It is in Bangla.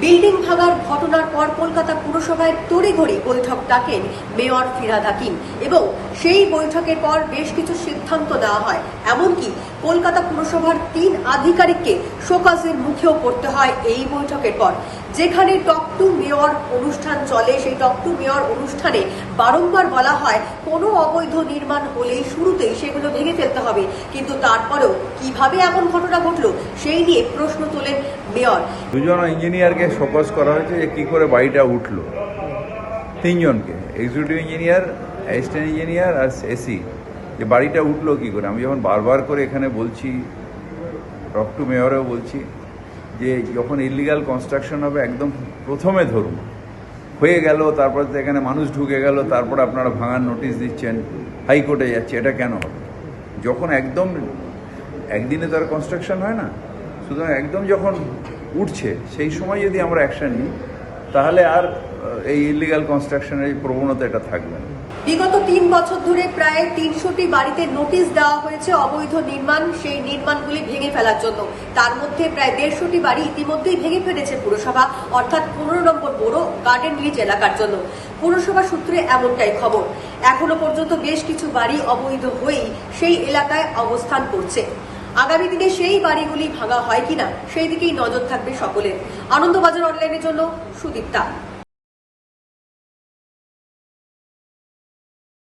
বিল্ডিং ভাঙার ঘটনার পর কলকাতা পুরসভায় তড়িঘড়ি বৈঠক ডাকেন মেয়র ফিরাদ হাকিম এবং সেই বৈঠকের পর বেশ কিছু সিদ্ধান্ত দেওয়া হয়। এমনকি কলকাতা পুরসভার তিন আধিকারিককে শোকাজের মুখেও পড়তে হয় এই বৈঠকের পর। যেখানে টক টু মেয়র অনুষ্ঠান চলে, সেই টক টু মেয়র অনুষ্ঠানে বারংবার বলা হয়, কোনো অবৈধ নির্মাণ হলেই শুরুতেই সেগুলো ভেঙে ফেলতে হবে। কিন্তু তারপরেও কীভাবে এমন ঘটনা ঘটলো, সেই নিয়ে প্রশ্ন তোলেন মেয়র। দুজন ইঞ্জিনিয়ারকে শোকজ করা হয়েছে যে কী করে বাড়িটা উঠল। তিনজনকে এক্সিকিউটিভ ইঞ্জিনিয়ার অ্যাসিস্ট্যান্ট ইঞ্জিনিয়ার আর এসি যে বাড়িটা উঠল কী করে? আমি যখন বারবার করে এখানে বলছি, টক টু মেয়রেও বলছি যে যখন ইলিগাল কনস্ট্রাকশন হবে, একদম প্রথমে ধরুন, হয়ে গেল, তারপর এখানে মানুষ ঢুকে গেল, তারপর আপনারা ভাঙার নোটিশ দিচ্ছেন হাইকোর্টে যাচ্ছে, এটা কেন হবে? যখন একদম, একদিনে তো আর কনস্ট্রাকশন হয় না, সুতরাং একদম যখন উঠছে, সেই সময় যদি আমরা অ্যাকশন নিই, তাহলে আর এই ইলিগাল কনস্ট্রাকশনের এই প্রবণতা এটা থাকবে না। বিগত তিন বছর ধরে প্রায় তিনশোটি বাড়িতে নোটিশ দেওয়া হয়েছে অবৈধ নির্মাণ, সেই নির্মাণগুলি ভেঙে ফেলার জন্য। তার মধ্যে প্রায় দেড়শোটি বাড়ি ইতিমধ্যেই ভেঙে ফেলেছে পুরসভা, অর্থাৎ পনেরো নম্বর বড় গার্ডেন রিচ এলাকার জন্য। পুরসভা সূত্রে এমনটাই খবর। এখনও পর্যন্ত বেশ কিছু বাড়ি অবৈধ হয়েই সেই এলাকায় অবস্থান করছে। আগামী দিনে সেই বাড়িগুলি ভাঙা হয় কিনা, সেই দিকেই নজর থাকবে সকলের। আনন্দবাজার অনলাইনের জন্য সুদীপ্তা।